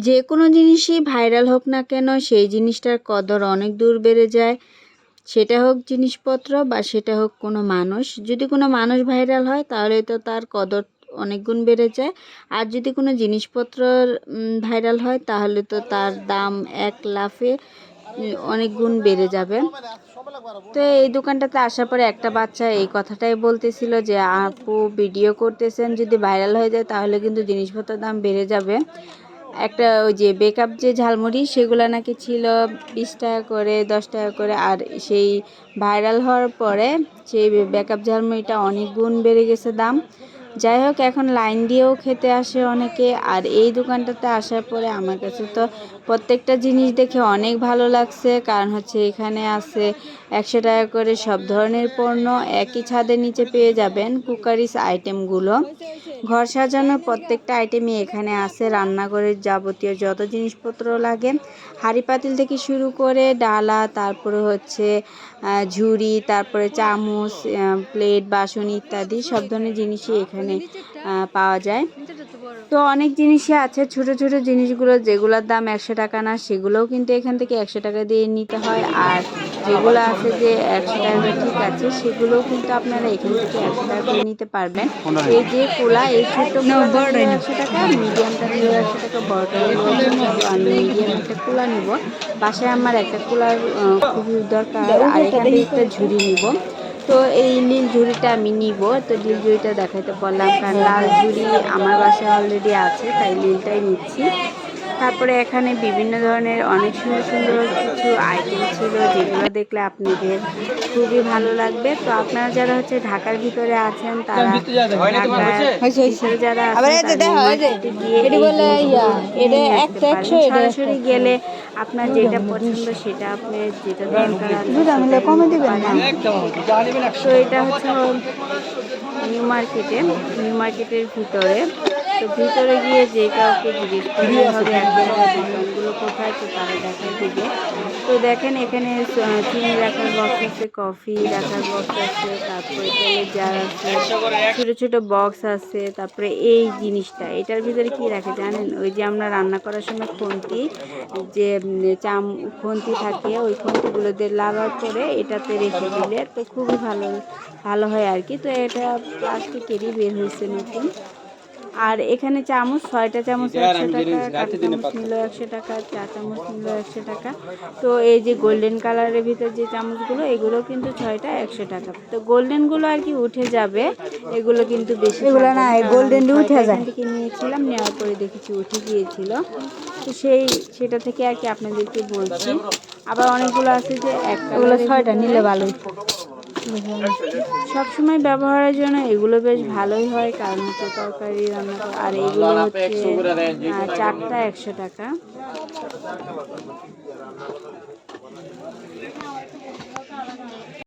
যে কোনো জিনিসই ভাইরাল হোক না কেন, সেই জিনিসটার কদর অনেক দূর বেড়ে যায়। সেটা হোক জিনিসপত্র বা সেটা হোক কোনো মানুষ। যদি কোনো মানুষ ভাইরাল হয়, তাহলে তো তার কদর অনেক গুণ বেড়ে যায়। আর যদি কোনো জিনিসপত্র ভাইরাল হয়, তাহলে তো তার দাম এক লাফে অনেক গুণ বেড়ে যাবে। তো এই দোকানটাতে আসার পরে একটা বাচ্চা এই কথাটাই বলতেছিল যে, আপু ভিডিও করতেছেন, যদি ভাইরাল হয়ে যায়, তাহলে কিন্তু জিনিসপত্রের দাম বেড়ে যাবে। একটা ওই যে বেকআপ যে ঝালমুড়ি, সেগুলো নাকি ছিল বিশ টাকা করে, দশ টাকা করে। আর সেই ভাইরাল হওয়ার পরে সেই বেকআপ ঝালমুড়িটা অনেক গুণ বেড়ে গেছে দাম। যাই হোক, এখন লাইন দিয়েও খেতে আসে অনেকে, আর এই দোকানটাতে আসার পরে আমার কাছে তো প্রত্যেকটা জিনিস দেখে অনেক ভালো লাগছে। কারণ হচ্ছে এখানে আছে একশো টাকা করে সব ধরনের পণ্য, একই ছাদের নিচে পেয়ে যাবেন কুকারিস আইটেমগুলো। ঘর সাজানোর প্রত্যেকটা আইটেমই এখানে আছে, রান্নাঘরের যাবতীয় যত জিনিসপত্র লাগে। হাঁড়ি পাতিল থেকে শুরু করে ডালা, তারপরে হচ্ছে ঝুড়ি, তারপরে চামচ প্লেট, বাসন ইত্যাদি সব ধরনের জিনিসই এখানে আহ, পাওয়া যায়। তো অনেক জিনিসই আছে ছোট ছোট জিনিসগুলো যেগুলোর দাম একশো টাকা না সেগুলোও কিন্তু এখান থেকে একশো টাকা দিয়ে নিতে হয়। আর যেগুলো আছে যে একশো টাকা ঠিক আছে সেগুলোও কিন্তু আপনারা এখান থেকে একশো টাকা দিয়ে নিতে পারবেন। এই যে কোলা এই ছোট একশো টাকা মিডিয়ামটা নিলেও একশো টাকা বড়টা আমি মিডিয়াম একটা কোলা নিব। বাসায় আমার একটা কোলার আহ, খুবই দরকার আর এখান থেকে একটা ঝুড়ি নিব। তো এই নীল ঝুড়িটা আমি নিব। তো নীল ঝুড়িটা দেখাইতে পারলাম। কারণ লাল ঝুড়ি আমার বাসায় অলরেডি আছে, তাই নীলটাই নিচ্ছি। তারপরে এখানে বিভিন্ন ধরনের অনেক সুন্দর সুন্দর কিছু আইটেম ছিল যেগুলো দেখলে আপনাদের খুবই ভালো লাগবে। তো আপনারা যারা হচ্ছে ঢাকার ভিতরে আছেন তারা ভিতরে যারা। সরাসরি গেলে আপনার যেটা পছন্দ সেটা আপনি যেটা দরকার তো এটা হচ্ছে নিউ মার্কেটে নিউ মার্কেটের ভিতরে। তো ভিতরে গিয়ে যে কাউকে জিজ্ঞেস করলে হবে একদম দোকানগুলো কোথায় তো তারা দেখাই দিবে। তো দেখেন এখানে চিনি রাখার বক্স আছে কফি রাখার বক্স আছে তারপরে তেলের জার আছে ছোটো ছোটো বক্স আছে তারপরে এই জিনিসটা। এটার ভিতরে কি রাখে জানেন? ওই যে আমরা রান্না করার সময় খুন্তি যে চাম খুন্তি থাকে ওই খুন্তিগুলো দিয়ে লাগার পরে এটাতে রেখে দিলে তো খুবই ভালো ভালো হয় আর কি। তো এটা প্লাস্টিকেরই বের হয়েছে নতুন। আর এখানে চামচ ছয়টা চামচ একশো টাকা চামচ নিল একশো টাকা চা চামচ নিল একশো টাকা তো এই যে গোল্ডেন কালারের ভিতর যে চামচগুলো এগুলো কিন্তু ছয়টা একশো টাকা তো গোল্ডেনগুলো আর কি উঠে যাবে এগুলো কিন্তু বেশি এগুলো না, থাকবে এই না। golden আমি উঠে যায়। থেকে নিয়েছিলাম নেওয়ার পরে দেখেছি উঠে গিয়েছিল তো সেই সেটা থেকে আর কি আপনাদেরকে বলছি আবার অনেকগুলো আছে যে এক ওগুলো colour এর ছয়টা। নিলে ভালোই সব সময় ব্যবহারের জন্য এগুলো বেশ ভালোই হয় কারণ হচ্ছে তরকারি রান্না আর এগুলো হচ্ছে চারটা একশো টাকা।